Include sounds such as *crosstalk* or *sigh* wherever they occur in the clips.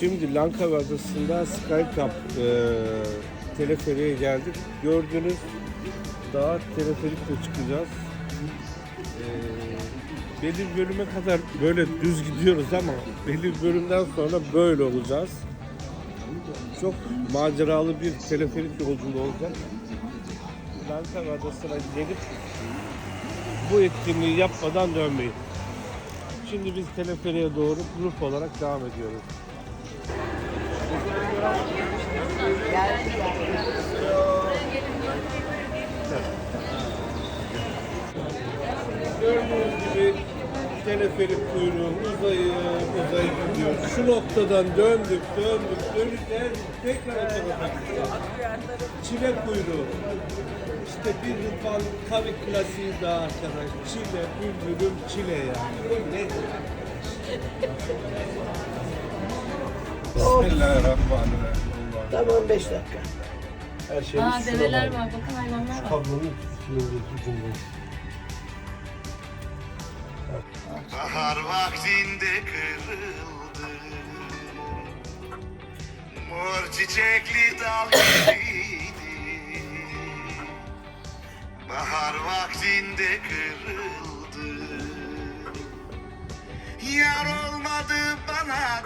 Şimdi Langkawi Adası'nda Skycap e, teleferiğe geldik. Gördüğünüz dağa teleferikle çıkacağız. E, belli bir bölüme kadar böyle düz gidiyoruz ama belli bir bölümden sonra böyle olacağız. Çok maceralı bir teleferik yolculuğu olacak. Langkawi Adası'na gelip bu etkinliği yapmadan dönmeyin. Şimdi biz teleferiğe doğru grup olarak devam ediyoruz. Gördüğünüz gibi teleferik kuyruğu uzayıp uzayıp gidiyor. Şu noktadan döndük, döndük, dönüp geldik. Tekrar o tarafa. Çile kuyruğu. İşte bir Rıdvan Kavi klasiği daha arkadaş. Çile, bülbülüm çile yani. Ne? Bismillahirrahmanirrahim. Tamam 5 dakika. Her şeyimiz Aa develer var. Bakın hayvanlar var. Kablonun ucunda. Bahar vaktinde kırıldı Mor çiçekli dal gibiydi Bahar vaktinde kırıldı Yar olmadı bana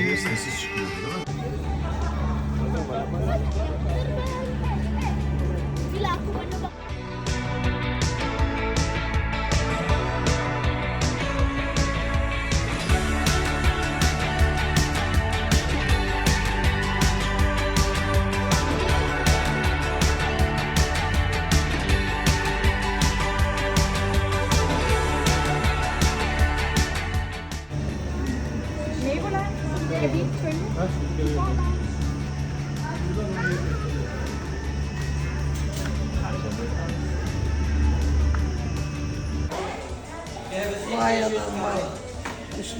deli Sessiz çıkıyor Vay anam vay.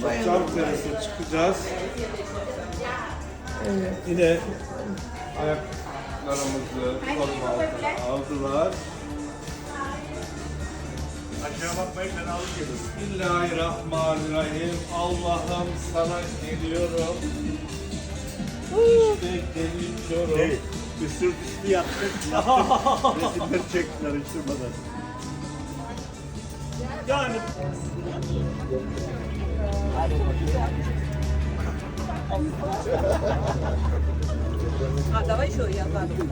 Vay çıkacağız. Evet. Yine ayaklarımızı koruma altına aldılar. Aşağı bakmayın ben alıp gelirim Bismillahirrahmanirrahim. Allah'ım sana geliyorum. İşte geliyorum. Hey, Üstür üstü yaptık. *laughs* Resimler çektiler ışırmadan. Yani А, давай еще я ладно.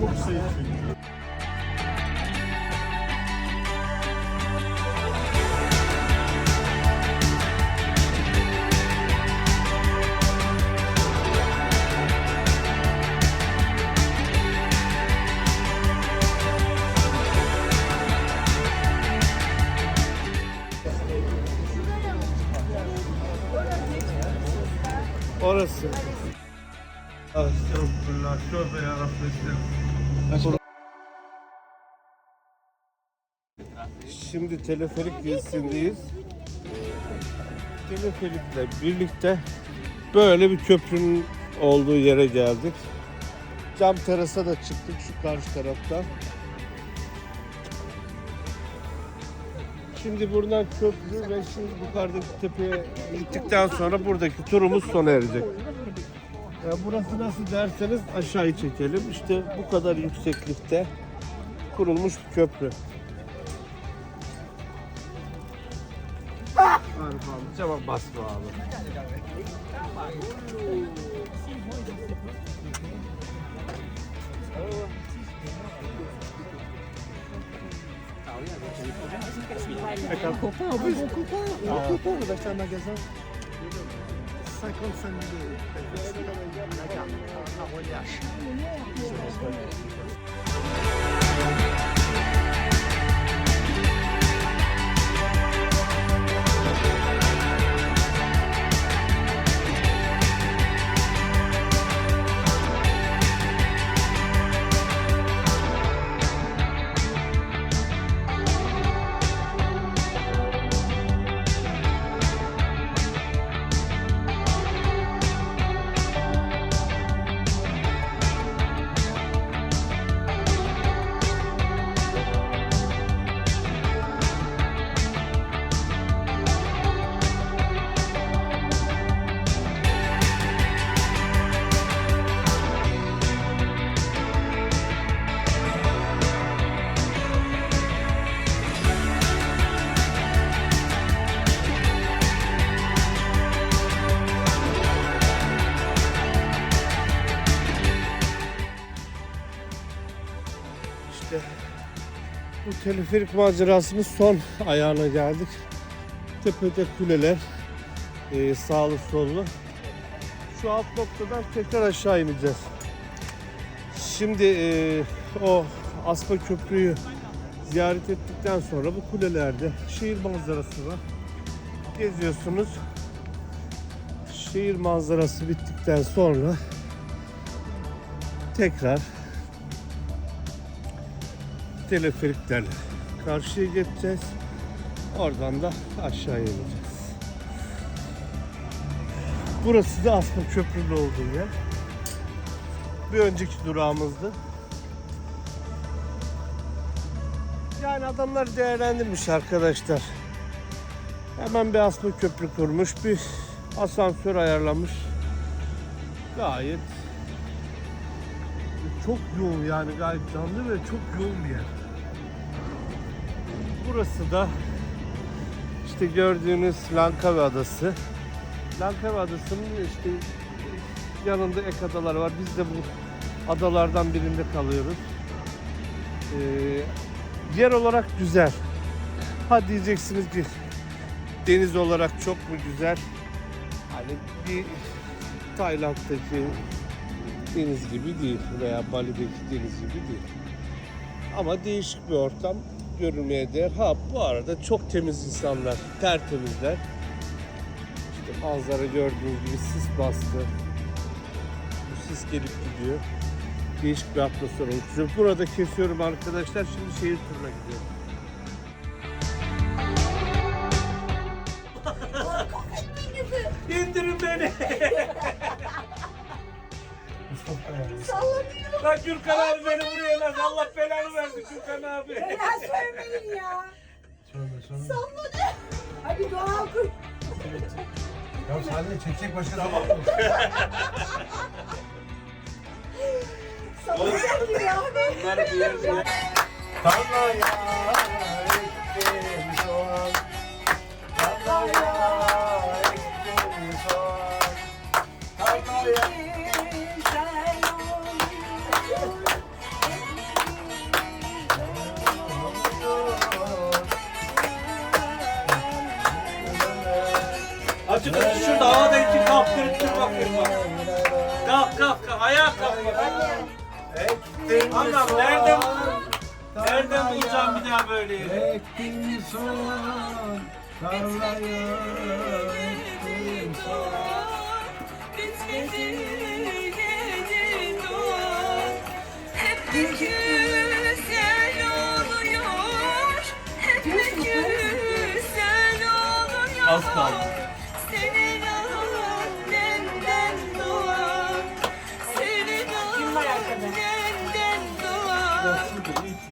çok sayı Orası. Şimdi teleferik gezisindeyiz. Teleferikle birlikte böyle bir köprünün olduğu yere geldik. Cam terasa da çıktık şu karşı taraftan. Şimdi buradan köprü ve şimdi yukarıdaki tepeye gittikten sonra buradaki turumuz sona erecek. Ya burası nasıl derseniz aşağıyı çekelim. İşte bu kadar yükseklikte kurulmuş bir köprü. Arif abi cevap basma abi. Avec un copain en plus Un bon copain Un copain, on va acheter un magasin. 55 000 euros. La carte, un royage. Bu teleferik macerasının son ayağına geldik. Tepede kuleler, e, sağlı sollu. Şu alt noktadan tekrar aşağı ineceğiz. Şimdi e, o Aspa Köprü'yü ziyaret ettikten sonra bu kulelerde şehir manzarası var. Geziyorsunuz. Şehir manzarası bittikten sonra tekrar teleferiklerle karşıya geçeceğiz. Oradan da aşağıya ineceğiz. Burası da Asma Köprü'nün olduğu yer. Bir önceki durağımızdı. Yani adamlar değerlendirmiş arkadaşlar. Hemen bir Asma Köprü kurmuş, bir asansör ayarlamış. Gayet çok yoğun yani gayet canlı ve çok yoğun bir yer. Burası da işte gördüğünüz Langkawi Adası. Langkawi Adası'nın işte yanında ek adalar var. Biz de bu adalardan birinde kalıyoruz. Ee, yer olarak güzel. Ha diyeceksiniz ki deniz olarak çok mu güzel? Hani bir Tayland'daki deniz gibi değil veya Bali'deki deniz gibi değil. Ama değişik bir ortam görülmeye değer. Ha bu arada çok temiz insanlar, tertemizler. İşte manzara gördüğünüz gibi sis bastı. Bu sis gelip gidiyor. Değişik bir atmosfer oluşturuyor. Burada kesiyorum arkadaşlar. Şimdi şehir turuna gidiyorum. İndirin beni. *laughs* Sallanıyor. Lan Gürkan abi beni buraya lan. Allah belanı verdi Gürkan abi. Ya söylemeyin ya. Sallanıyor. Hadi doğal kur. Ya sen de çekecek başka zaman. Sallanacak gibi abi. Bunlar bir yer bir yer. Anlam nereden nereden bulacağım bir daha böyle yeri? Ektim soğan. Tarlaya ektim soğan. Hep de güzel oluyor. Hep de güzel oluyor. Az kaldı.